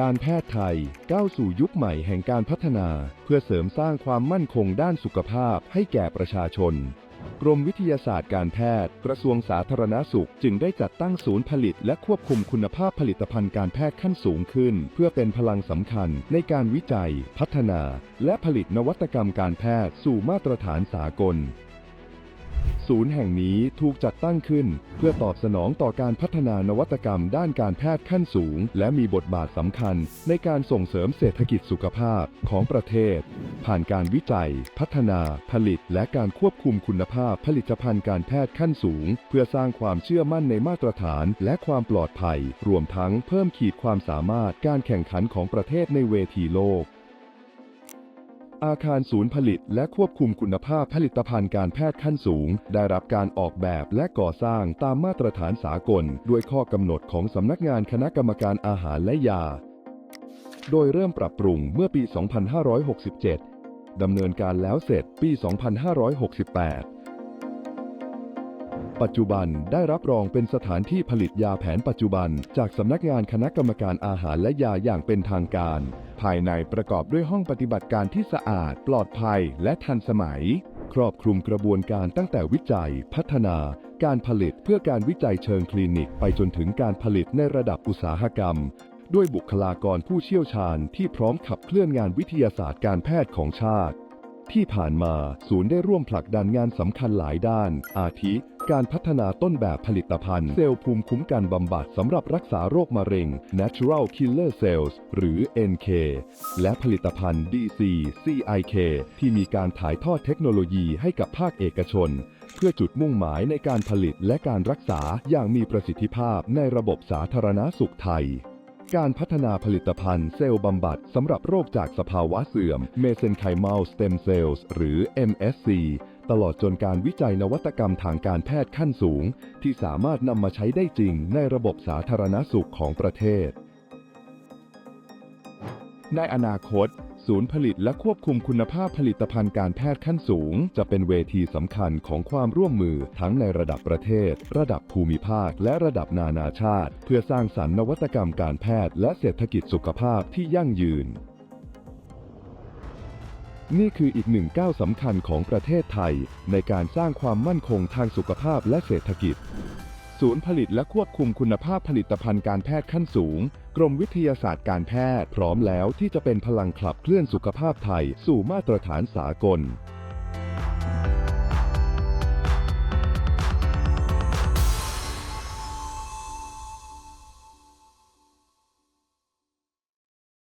การแพทย์ไทยก้าวสู่ยุคใหม่แห่งการพัฒนา เพื่อเสริมสร้างความมั่นคงด้านสุขภาพให้แก่ประชาชน กรมวิทยาศาสตร์การแพทย์ กระทรวงสาธารณสุข จึงได้จัดตั้งศูนย์ผลิต และควบคุมคุณภาพผลิตภัณฑ์การแพทย์ขั้นสูงขึ้น เพื่อเป็นพลังสำคัญในการวิจัย พัฒนา และผลิตนวัตกรรมการแพทย์สู่มาตรฐานสากล ศูนย์แห่งนี้ถูกจัดตั้งขึ้น เพื่อตอบสนองต่อการพัฒนานวัตกรรมด้านการแพทย์ขั้นสูง และมีบทบาทสำคัญในการส่งเสริมเศรษฐกิจสุขภาพของประเทศ ผ่านการวิจัย พัฒนา ผลิต และการควบคุมคุณภาพผลิตภัณฑ์การแพทย์ขั้นสูง เพื่อสร้างความเชื่อมั่นในมาตรฐานและความปลอดภัย รวมทั้งเพิ่มขีดความสามารถการแข่งขันของประเทศในเวทีโลก อาคารศูนย์ผลิตและควบคุมคุณภาพผลิตภัณฑ์การแพทย์ขั้นสูง ได้รับการออกแบบและก่อสร้างตามมาตรฐานสากล ด้วยข้อกำหนดของสำนักงานคณะกรรมการอาหารและยา โดยเริ่มปรับปรุงเมื่อปี 2567 ดำเนินการแล้วเสร็จปี 2568 ปัจจุบันได้รับรองเป็นสถานที่ผลิตยาแผนปัจจุบัน จากสำนักงานคณะกรรมการอาหารและยาอย่างเป็นทางการ ภายในประกอบด้วยห้องปฏิบัติการที่สะอาด ปลอดภัย และทันสมัย ครอบคลุมกระบวนการตั้งแต่วิจัย พัฒนา การผลิตเพื่อการวิจัยเชิงคลินิก ไปจนถึงการผลิตในระดับอุตสาหกรรม ด้วยบุคลากรผู้เชี่ยวชาญที่พร้อมขับเคลื่อนงานวิทยาศาสตร์การแพทย์ของชาติที่ผ่านมาศูนย์ได้ร่วมผลักดันงานสำคัญหลายด้าน อาทิ การพัฒนาต้นแบบผลิตภัณฑ์ เซลล์ภูมิคุ้มกันบำบัดสำหรับรักษาโรคมะเร็ง Natural Killer Cells หรือ NK และผลิตภัณฑ์ DC CIK ที่มีการถ่ายทอดเทคโนโลยีให้กับภาคเอกชน เพื่อจุดมุ่งหมายในการผลิตและการรักษาอย่างมีประสิทธิภาพในระบบสาธารณาสุขไทยการพัฒนาผลิตภัณฑ์เซลล์บำบัดสำหรับโรคจากสภาวะเสื่อม Mesenchymal Stem Cells หรือ MSC ตลอดจนการวิจัยนวัตกรรมทางการแพทย์ขั้นสูง ที่สามารถนำมาใช้ได้จริงในระบบสาธารณสุขของประเทศ ในอนาคต ศูนย์ผลิตและควบคุมคุณภาพผลิตภัณฑ์การแพทย์ขั้นสูง จะเป็นเวทีสำคัญของความร่วมมือทั้งในระดับประเทศ ระดับภูมิภาค และระดับนานาชาติ เพื่อสร้างสรรค์นวัตกรรมการแพทย์และเศรษฐกิจสุขภาพที่ยั่งยืน นี่คืออีกหนึ่งก้าวสำคัญของประเทศไทย ในการสร้างความมั่นคงทางสุขภาพและเศรษฐกิจ ศูนย์ผลิตและควบคุมคุณภาพผลิตภัณฑ์การแพทย์ขั้นสูง กรมวิทยาศาสตร์การแพทย์ พร้อมแล้วที่จะเป็นพลังขับเคลื่อนสุขภาพไทยสู่มาตรฐานสากล